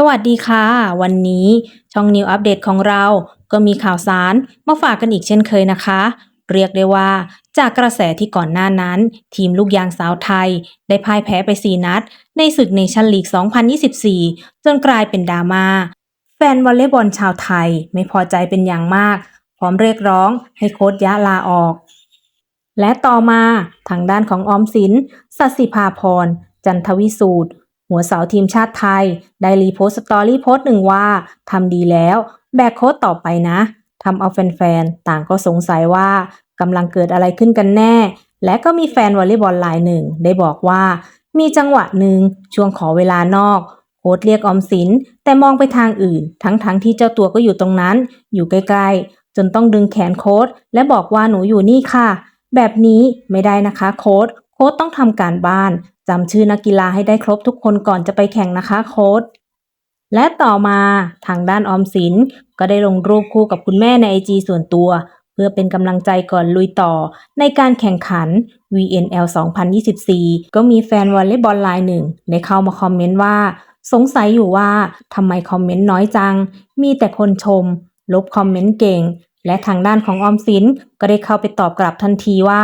สวัสดีค่ะ วันนี้ช่องนิวอัปเดตของเราก็มีข่าวสารมาฝากกันอีกเช่นเคยนะคะ เรียกได้ว่าจากกระแสที่ก่อนหน้านั้น ทีมลูกยางสาวไทย ได้พ่ายแพ้ไป 4 นัด ในศึกเนชั่นลีก 2024 จนกลายเป็นดราม่าแฟนวอลเลย์บอลชาวไทยไม่พอใจเป็นอย่างมาก พร้อมเรียกร้องให้โค้ชยะลาออก และต่อมาทางด้านของออมสินสัสิภาพรจันทวิสูตร หัวเสาทีมชาติไทย ได้รีโพสต์สตอรี่โพสต์หนึ่งว่าทำดีแล้ว แบกโค้ดต่อไปนะทำเอาแฟนๆ ต่างก็สงสัยว่ากำลังเกิดอะไรขึ้นกันแน่ และก็มีแฟนวอลเลย์บอลรายหนึ่ง ได้บอกว่า มีจังหวะหนึ่งช่วงขอเวลานอกโค้ดเรียกออมสิน แต่มองไปทางอื่น ทั้งๆทที่เจ้าตัวก็อยู่ตรงนั้น อยู่ใกล้ๆ จนต้องดึงแขนโค้ดและบอกว่าหนูอยู่นี่ค่ะ แบบนี้ไม่ได้นะคะโค้ด ค้ดต้องทำการบ้านจำชื่อนักกีฬาให้ได้ครบทุกคนก่อนจะไปแข่งนะคะโค้ดและต่อมาทางด้านออมสินก็ได้ลงรูปคู่กับคุณแม่ในไอจีส่วนตัว เพื่อเป็นกำลังใจก่อนลุยต่อ ในการแข่งขัน VNL 2024 ก็มีแฟนวอลเลย์บอลรายหนึ่งได้เข้ามาคอมเมนต์ว่า สงสัยอยู่ว่าทำไมคอมเมนต์น้อยจัง มีแต่คนชม ลบคอมเมนต์เก่ง และทางด้านของออมสินก็ได้เข้าไปตอบกลับทันทีว่า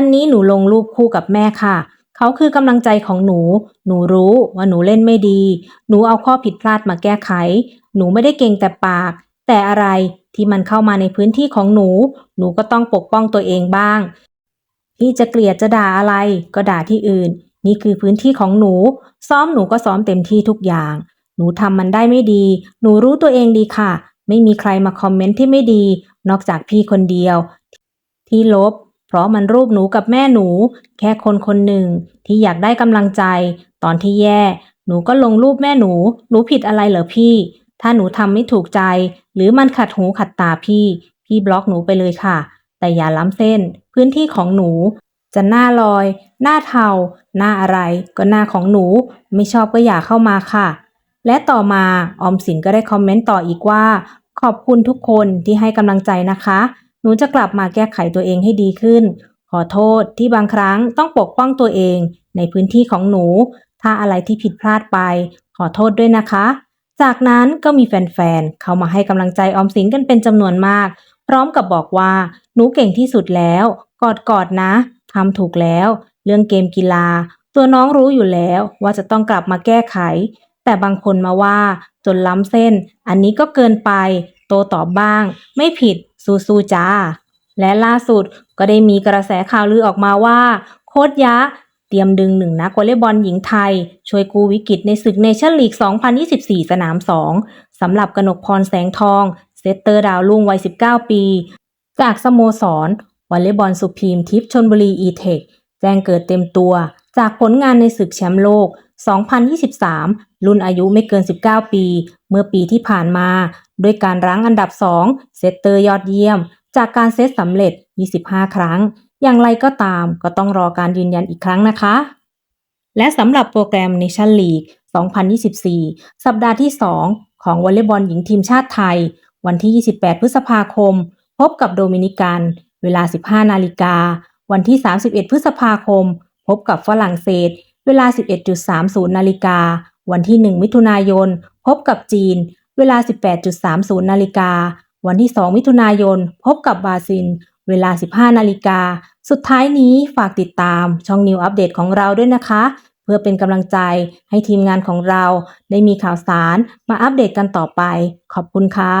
อันนี้หนูลงรูปคู่กับแม่ค่ะ เขาคือกำลังใจของหนู หนูรู้ว่าหนูเล่นไม่ดี หนูเอาข้อผิดพลาดมาแก้ไข หนูไม่ได้เก่งแต่ปาก แต่อะไรที่มันเข้ามาในพื้นที่ของหนู หนูก็ต้องปกป้องตัวเองบ้าง พี่จะเกลียดจะด่าอะไร ก็ด่าที่อื่น นี่คือพื้นที่ของหนู ซ้อมหนูก็ซ้อมเต็มที่ทุกอย่าง หนูทำมันได้ไม่ดี หนูรู้ตัวเองดีค่ะ ไม่มีใครมาคอมเมนต์ที่ไม่ดี นอกจากพี่คนเดียว ที่ลบ เพราะมันรูปหนูกับแม่หนู แค่คนคนหนึ่งที่อยากได้กำลังใจ ตอนที่แย่ หนูก็ลงรูปแม่หนู หนูผิดอะไรเหรอพี่ ถ้าหนูทำไม่ถูกใจ หรือมันขัดหูขัดตาพี่ พี่บล็อกหนูไปเลยค่ะ แต่อย่าล้ำเส้น พื้นที่ของหนู จะหน้าลอย หน้าเทา หน้าอะไร ก็หน้าของหนู ไม่ชอบก็อย่าเข้ามาค่ะ และต่อมาออมสินก็ได้คอมเมนต์ต่ออีกว่า ขอบคุณทุกคนที่ให้กำลังใจนะคะ หนูจะกลับมาแก้ไขตัวเองให้ดีขึ้น ขอโทษที่บางครั้งต้องปกป้องตัวเองในพื้นที่ของหนู ถ้าอะไรที่ผิดพลาดไป ขอโทษด้วยนะคะ จากนั้นก็มีแฟนๆ เข้ามาให้กำลังใจออมสินกันเป็นจำนวนมาก พร้อมกับบอกว่า หนูเก่งที่สุดแล้ว กอดกอดๆนะทำถูกแล้ว เรื่องเกมกีฬา ตัวน้องรู้อยู่แล้วว่าจะต้องกลับมาแก้ไข แต่บางคนมาว่าจนล้ำเส้น อันนี้ก็เกินไป โตตอบบ้าง ไม่ผิด สู้ๆจ้า และล่าสุดก็ได้มีกระแสข่าวลือออกมาว่า โค้ชยะ เตรียมดึงหนึ่งนักวอลเลย์บอลหญิงไทย ช่วยกู้วิกฤตในศึกเนชั่นลีก 2024 สนาม 2 สำหรับกนกพรแสงทอง เซตเตอร์ดาวรุ่งวัย 19 ปี จากสโมสรวอลเลย์บอลสุพีมทิพย์ชนบุรีอีเทคแจ้งเกิดเต็มตัว จากผลงานในศึกแชมป์โลก 2023 รุ่นอายุไม่เกิน 19 ปี เมื่อปีที่ผ่านมา ด้วยการรั้งอันดับ 2 เซตเตอร์ยอดเยี่ยม จากการเซตสำเร็จ 25 ครั้ง อย่างไรก็ตามก็ต้องรอการยืนยันอีกครั้งนะคะ และสำหรับโปรแกรม Nation League 2024 สัปดาห์ที่ 2 ของวอลเลย์บอลหญิงทีมชาติไทย วันที่ 28 พฤษภาคม พบกับโดมินิกัน เวลา 15 นาฬิกา วันที่ 31 พฤษภาคม พบกับฝรั่งเศส เวลา 11.30 นาฬิกา วันที่ 1 มิถุนายน พบกับจีน เวลา 18.30 นาฬิกา วันที่ 2 มิถุนายน พบกับบราซิล เวลา 15 นาฬิกา สุดท้ายนี้ฝากติดตามช่องนิวอัปเดตของเราด้วยนะคะ เพื่อเป็นกำลังใจให้ทีมงานของเราได้มีข่าวสารมาอัปเดตกันต่อไป ขอบคุณค่ะ